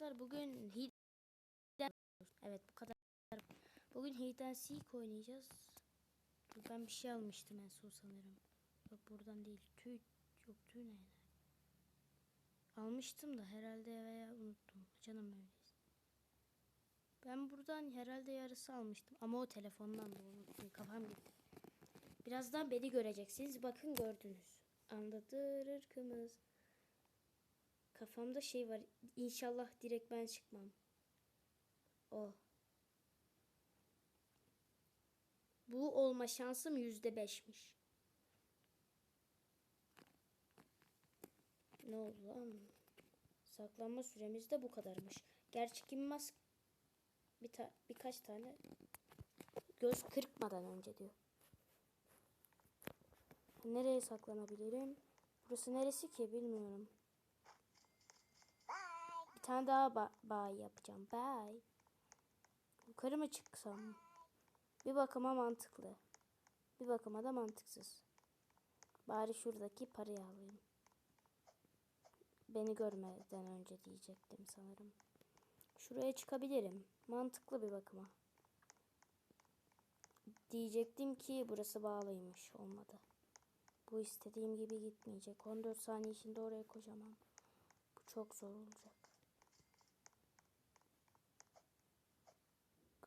arkadaşlar bugün Hide Evet bu kadar. Bugün Hide and Seek oynayacağız. Ben bir şey almıştım en son sanırım. Yok buradan değil. Tüy yok tüy ne? Almıştım da herhalde veya unuttum. Canım öyleyiz. Ben buradan herhalde yarısı almıştım ama o telefondan da unuttum. Kafam gitti. Birazdan beni göreceksiniz. Bakın gördünüz. Anlatır ırkımız. Kafamda şey var. İnşallah direkt ben çıkmam. O. Bu olma şansım yüzde beşmiş. Ne oldu lan? Saklanma süremiz de bu kadarmış. Gerçi kim mask bir ta birkaç tane göz kırpmadan önce diyor. Nereye saklanabilirim? Burası neresi ki bilmiyorum. Tane daha ba bay yapacağım. Bay. Yukarı mı çıksam? Bir bakıma mantıklı. Bir bakıma da mantıksız. Bari şuradaki parayı alayım. Beni görmeden önce diyecektim sanırım. Şuraya çıkabilirim. Mantıklı bir bakıma. Diyecektim ki burası bağlıymış. Olmadı. Bu istediğim gibi gitmeyecek. 14 saniye içinde oraya koşamam. Bu çok zor olacak.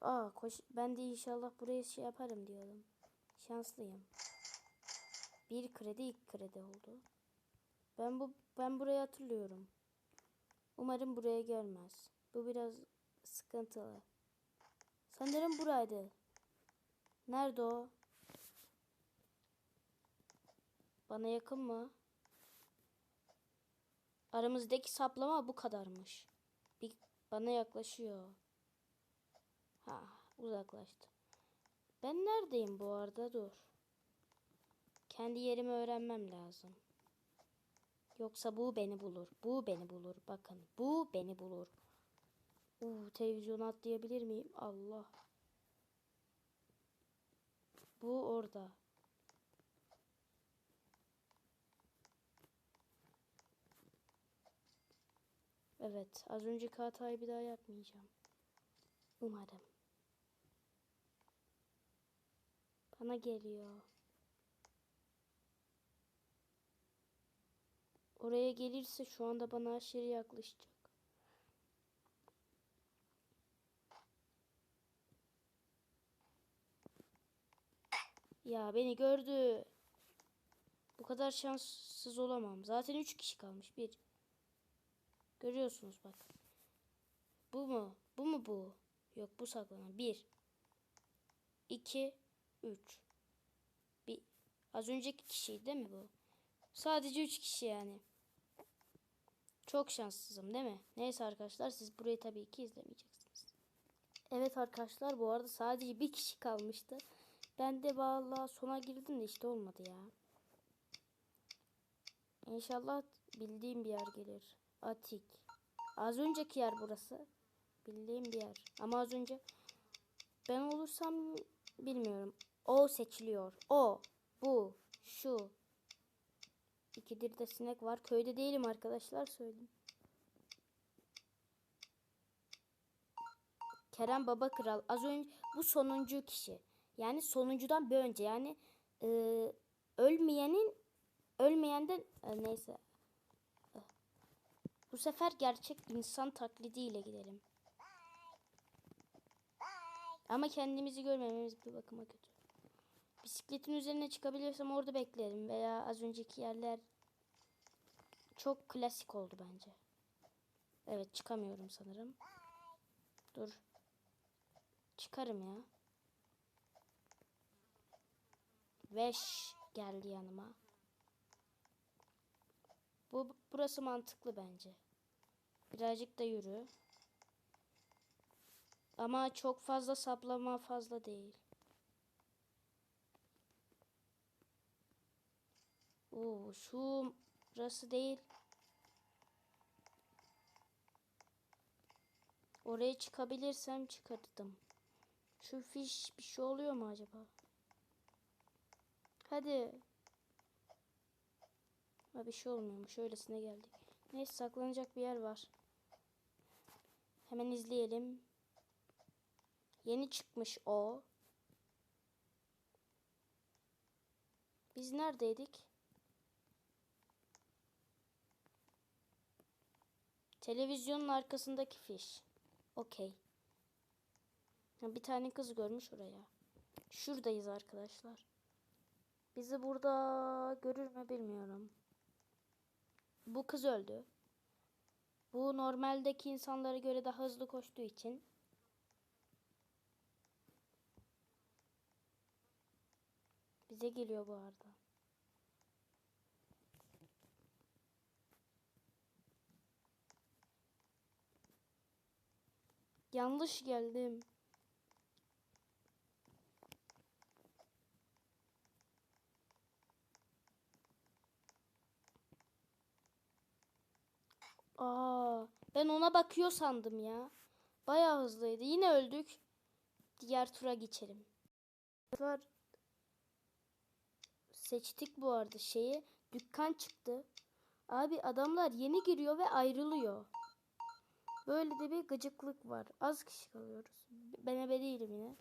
Aa koş ben de inşallah buraya şey yaparım diyordum. Şanslıyım. Bir kredi ilk kredi oldu. Ben bu ben burayı hatırlıyorum. Umarım buraya gelmez. Bu biraz sıkıntılı. Sanırım buraydı. Nerede o? Bana yakın mı? Aramızdaki saplama bu kadarmış. Bir bana yaklaşıyor. Ha, uzaklaştı. Ben neredeyim bu arada? Dur. Kendi yerimi öğrenmem lazım. Yoksa bu beni bulur. Bu beni bulur. Bakın. Bu beni bulur. Uu, televizyonu atlayabilir miyim? Allah. Bu orada. Evet. Az önceki hatayı bir daha yapmayacağım. Umarım. Bana geliyor. Oraya gelirse şu anda bana aşırı yaklaşacak. Ya beni gördü. Bu kadar şanssız olamam. Zaten 3 kişi kalmış. Bir. Görüyorsunuz bak. Bu mu? Bu mu bu? Yok bu saklanan. 1 2 3 Bir az önceki kişiydi değil mi bu? Sadece 3 kişi yani. Çok şanssızım değil mi? Neyse arkadaşlar siz burayı tabii ki izlemeyeceksiniz. Evet arkadaşlar bu arada sadece bir kişi kalmıştı. Ben de vallahi sona girdim de işte olmadı ya. İnşallah bildiğim bir yer gelir. Atik. Az önceki yer burası. Bildiğim bir yer. Ama az önce ben olursam bilmiyorum. O seçiliyor. O. Bu. Şu. İkidir de sinek var. Köyde değilim arkadaşlar söyleyeyim. Kerem Baba Kral. Az önce bu sonuncu kişi. Yani sonuncudan bir önce. Yani e, ölmeyenin ölmeyenden e, neyse. Bu sefer gerçek insan taklidiyle gidelim. Ama kendimizi görmememiz bir bakıma kötü. Bisikletin üzerine çıkabilirsem orada beklerim. Veya az önceki yerler çok klasik oldu bence. Evet çıkamıyorum sanırım. Dur. Çıkarım ya. Veş geldi yanıma. Bu burası mantıklı bence. Birazcık da yürü. Ama çok fazla saplama fazla değil. Oo, şu burası değil. Oraya çıkabilirsem çıkardım. Şu fiş bir şey oluyor mu acaba? Hadi. Ha bir şey olmuyormuş. Öylesine geldik. Neyse saklanacak bir yer var. Hemen izleyelim. Yeni çıkmış o. Biz neredeydik? Televizyonun arkasındaki fiş. Okey. Bir tane kız görmüş oraya. Şuradayız arkadaşlar. Bizi burada görür mü bilmiyorum. Bu kız öldü. Bu normaldeki insanlara göre daha hızlı koştuğu için bize geliyor bu arada. Yanlış geldim. Aa, ben ona bakıyor sandım ya. Bayağı hızlıydı. Yine öldük. Diğer tura geçelim. Var. Seçtik bu arada şeyi. Dükkan çıktı. Abi adamlar yeni giriyor ve ayrılıyor. Böyle de bir gıcıklık var. Az kişi kalıyoruz. Ben ebe değilim yine.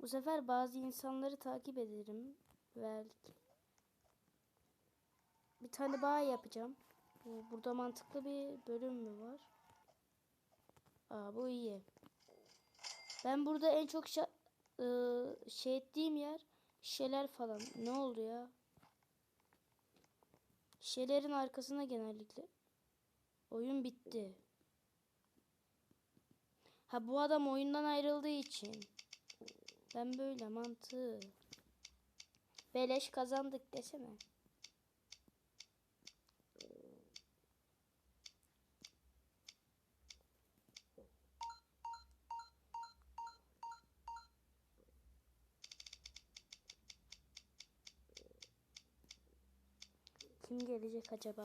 Bu sefer bazı insanları takip ederim. Belki. Bir tane bağ yapacağım. Bu- Burada mantıklı bir bölüm mü var? Aa bu iyi. Ben burada en çok ıı, şey ettiğim yer şişeler falan. Ne oldu ya? Şişelerin arkasına genellikle. Oyun bitti. Ha bu adam oyundan ayrıldığı için. Ben böyle mantığı. Beleş kazandık desene. Kim gelecek acaba?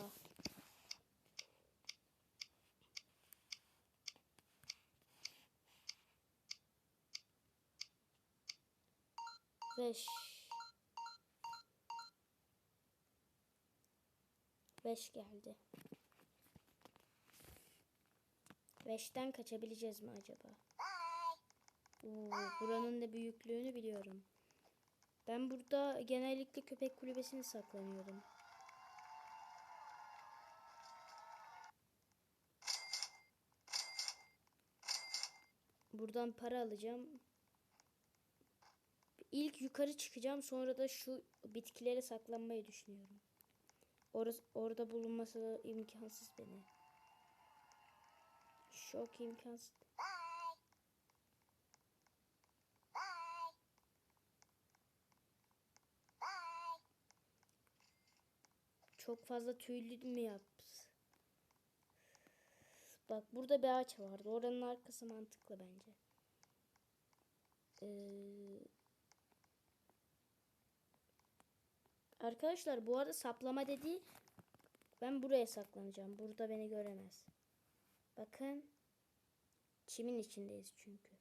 Beş. Beş geldi. Beşten kaçabileceğiz mi acaba? Oo, buranın da büyüklüğünü biliyorum. Ben burada genellikle köpek kulübesine saklanıyorum. Buradan para alacağım. İlk yukarı çıkacağım. Sonra da şu bitkilere saklanmayı düşünüyorum. Orası, orada bulunması imkansız beni. Şok imkansız. Çok fazla tüylü mü yaptı? Bak burada bir ağaç vardı. Oranın arkası mantıklı bence. Ee, arkadaşlar bu arada saplama dediği ben buraya saklanacağım. Burada beni göremez. Bakın. Çimin içindeyiz çünkü.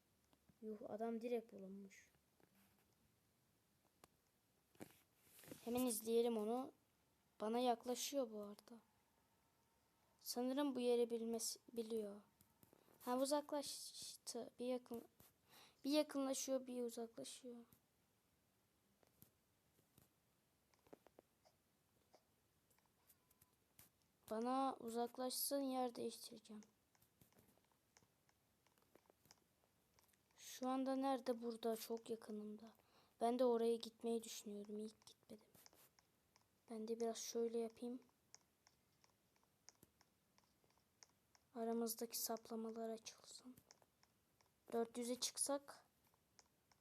Yuh adam direkt bulunmuş. Hemen izleyelim onu. Bana yaklaşıyor bu arada. Sanırım bu yeri bilmesi biliyor. Ha uzaklaştı. Bir yakın bir yakınlaşıyor, bir uzaklaşıyor. Bana uzaklaşsın yer değiştireceğim. Şu anda nerede? Burada. Çok yakınımda. Ben de oraya gitmeyi düşünüyorum. İlk gitmedim. Ben de biraz şöyle yapayım. Aramızdaki saplamalar açılsın. 400'e çıksak.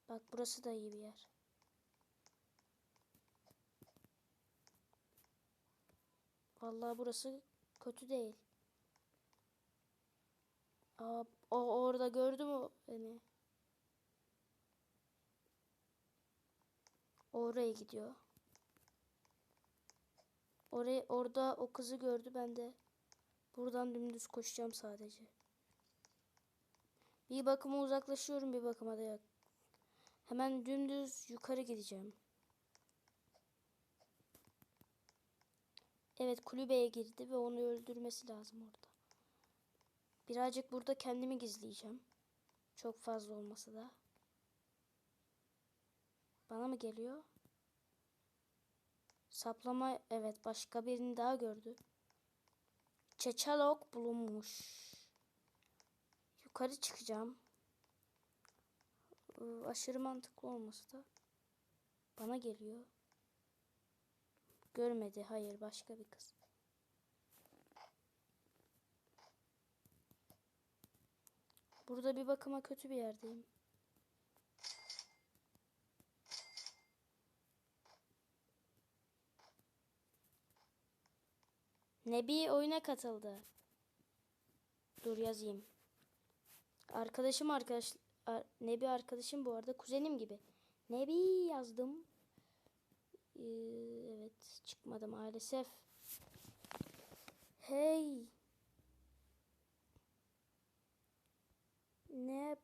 Bak burası da iyi bir yer. Vallahi burası kötü değil. Aa, o orada gördü mü beni? Oraya gidiyor. Oraya orada o kızı gördü ben de buradan dümdüz koşacağım sadece. Bir bakıma uzaklaşıyorum bir bakıma da yak. Hemen dümdüz yukarı gideceğim. Evet kulübeye girdi ve onu öldürmesi lazım orada. Birazcık burada kendimi gizleyeceğim. Çok fazla olmasa da. Bana mı geliyor? Saplama evet başka birini daha gördü. Çeçalok bulunmuş. Yukarı çıkacağım. Aşırı mantıklı olması da bana geliyor. Görmedi. Hayır başka bir kız. Burada bir bakıma kötü bir yerdeyim. Nebi oyuna katıldı. Dur yazayım. Arkadaşım arkadaş ar- Nebi arkadaşım bu arada kuzenim gibi. Nebi yazdım. Ee, evet çıkmadı maalesef. Hey. Ne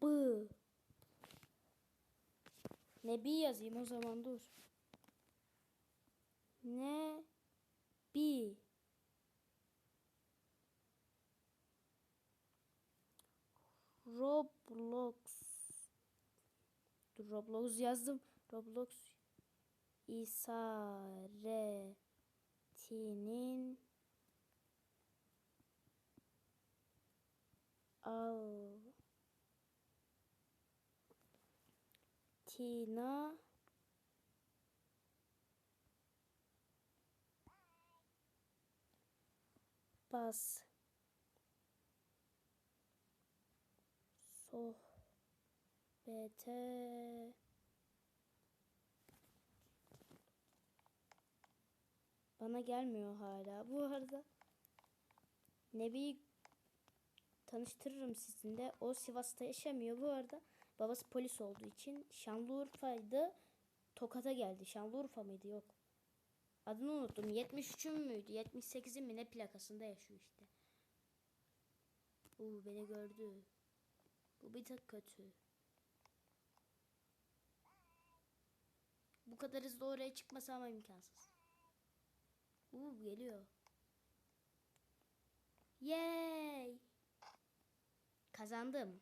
bu? Nebi yazayım o zaman dur. Ne bi Roblox Dur Roblox yazdım. Roblox isaretinin al Tina bas. Sohbete bana gelmiyor hala bu arada Nebi tanıştırırım sizinle o Sivas'ta yaşamıyor bu arada babası polis olduğu için Şanlıurfa'ydı Tokat'a geldi Şanlıurfa mıydı yok Adını unuttum. 73'ün müydü? 78'in mi ne plakasında yaşıyor işte. Uuu beni gördü. Bu bir tık kötü. Bu kadar hızlı oraya çıkması ama imkansız. Uuu geliyor. Yay! Kazandım.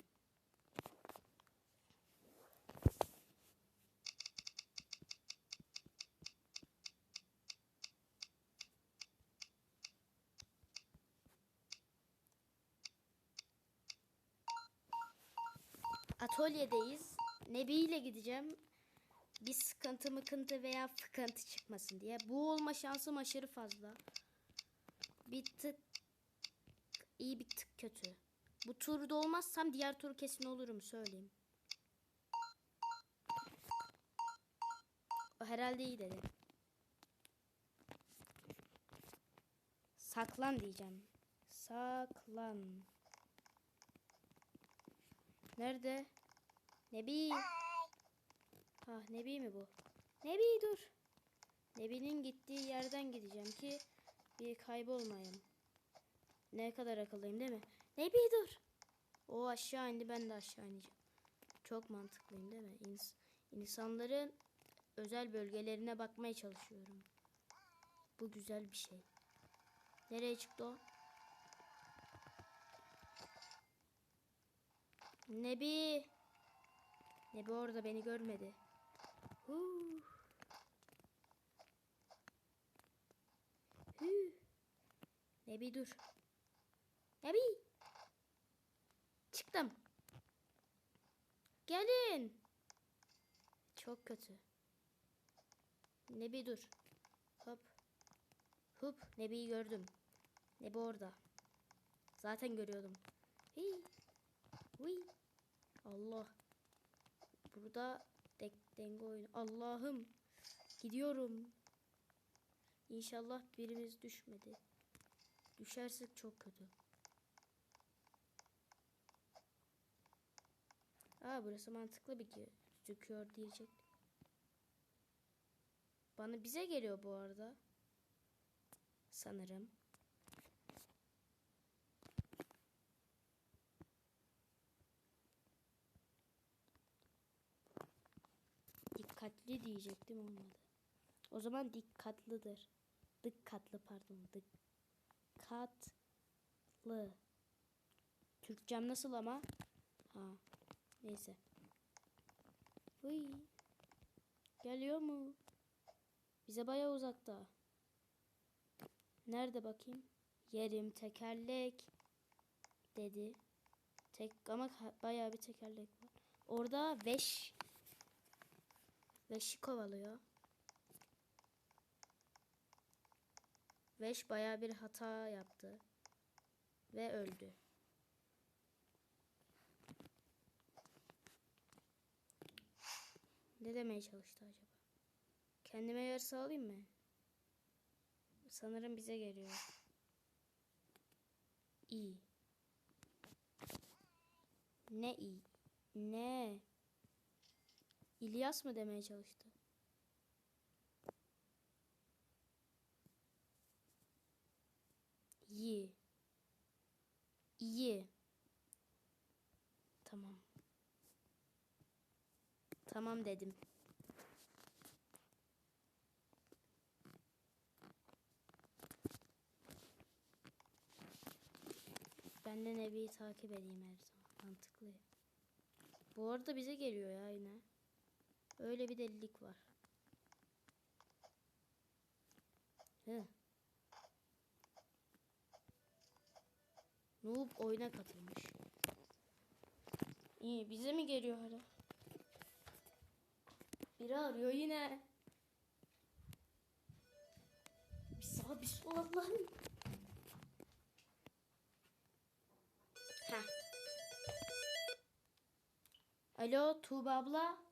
Atölyedeyiz. Nebi ile gideceğim. Bir sıkıntı mıkıntı veya fıkıntı çıkmasın diye. Bu olma şansım aşırı fazla. Bir tık iyi bir tık kötü. Bu turda olmazsam diğer tur kesin olurum söyleyeyim. O herhalde iyi dedi. Saklan diyeceğim. Saklan. Nerede? Nebi. Ha Nebi mi bu? Nebi dur. Nebi'nin gittiği yerden gideceğim ki bir kaybolmayayım. Ne kadar akıllıyım değil mi? Nebi dur. O aşağı indi ben de aşağı ineceğim. Çok mantıklıyım değil mi? İns insanların özel bölgelerine bakmaya çalışıyorum. Bu güzel bir şey. Nereye çıktı o? Nebi. Nebi orada beni görmedi. Huh. Nebi dur. Nebi. Çıktım. Gelin. Çok kötü. Nebi dur. Hop. Hop. Nebi'yi gördüm. Nebi orada. Zaten görüyordum. Hii. Hui. Allah. Burada denge oyunu. Allah'ım. Gidiyorum. İnşallah birimiz düşmedi. Düşersek çok kötü. Aa burası mantıklı bir gözüküyor diyecek. Bana bize geliyor bu arada. Sanırım. Dikkatli diyecektim olmadı. O zaman dikkatlidir. Dikkatli pardon. Dikkatli. Türkçem nasıl ama? Ha. Neyse. Hıy. Geliyor mu? Bize bayağı uzakta. Nerede bakayım? Yerim tekerlek dedi. Tek ama bayağı bir tekerlek var. Orada Veş Veş'i kovalıyor. Veş bayağı bir hata yaptı ve öldü. Ne demeye çalıştı acaba? Kendime yer sağlayayım mı? Sanırım bize geliyor. İyi. Ne iyi? Ne? İlyas mı demeye çalıştı? İyi. İyi. Tamam. Tamam dedim. Ben de Nebi'yi takip edeyim her zaman. Mantıklı. Bu arada bize geliyor ya yine. Öyle bir delilik var. Hı. Noob oyuna katılmış. İyi bize mi geliyor hala? Biri arıyor yine. Bir sağ bir sol Allah'ım. Heh. Alo Tuğba abla.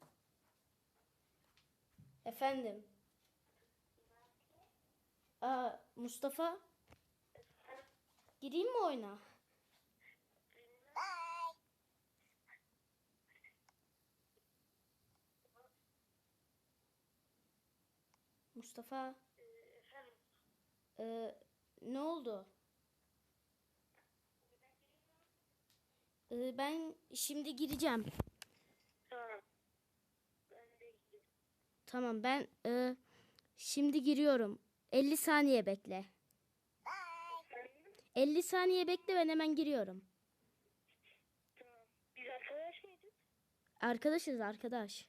Efendim. Aa, Mustafa. Gireyim mi oyuna? Mustafa. Ee, ne oldu? Ee, ben şimdi gireceğim. Tamam. Ben de gidiyorum. Tamam ben e, şimdi giriyorum. 50 saniye bekle. Efendim? 50 saniye bekle ben hemen giriyorum. Tamam. Biz arkadaş mıydık? Arkadaşız arkadaş.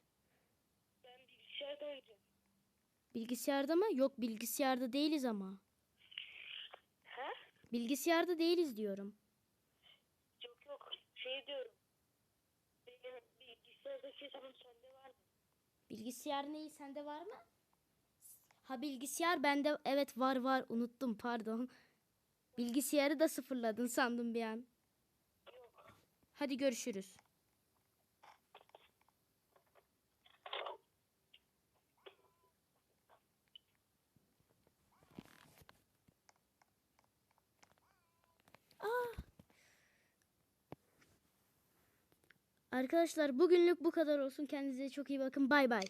Ben bilgisayarda oynayacağım. Bilgisayarda mı? Yok bilgisayarda değiliz ama. He? Bilgisayarda değiliz diyorum. Yok yok. Şey diyorum. Benim bilgisayardaki hesabım sende var mı? Bilgisayar neyi sende var mı? Ha bilgisayar bende evet var var unuttum pardon. Bilgisayarı da sıfırladın sandım bir an. Hadi görüşürüz. Aa. Arkadaşlar bugünlük bu kadar olsun. Kendinize çok iyi bakın. Bay bay.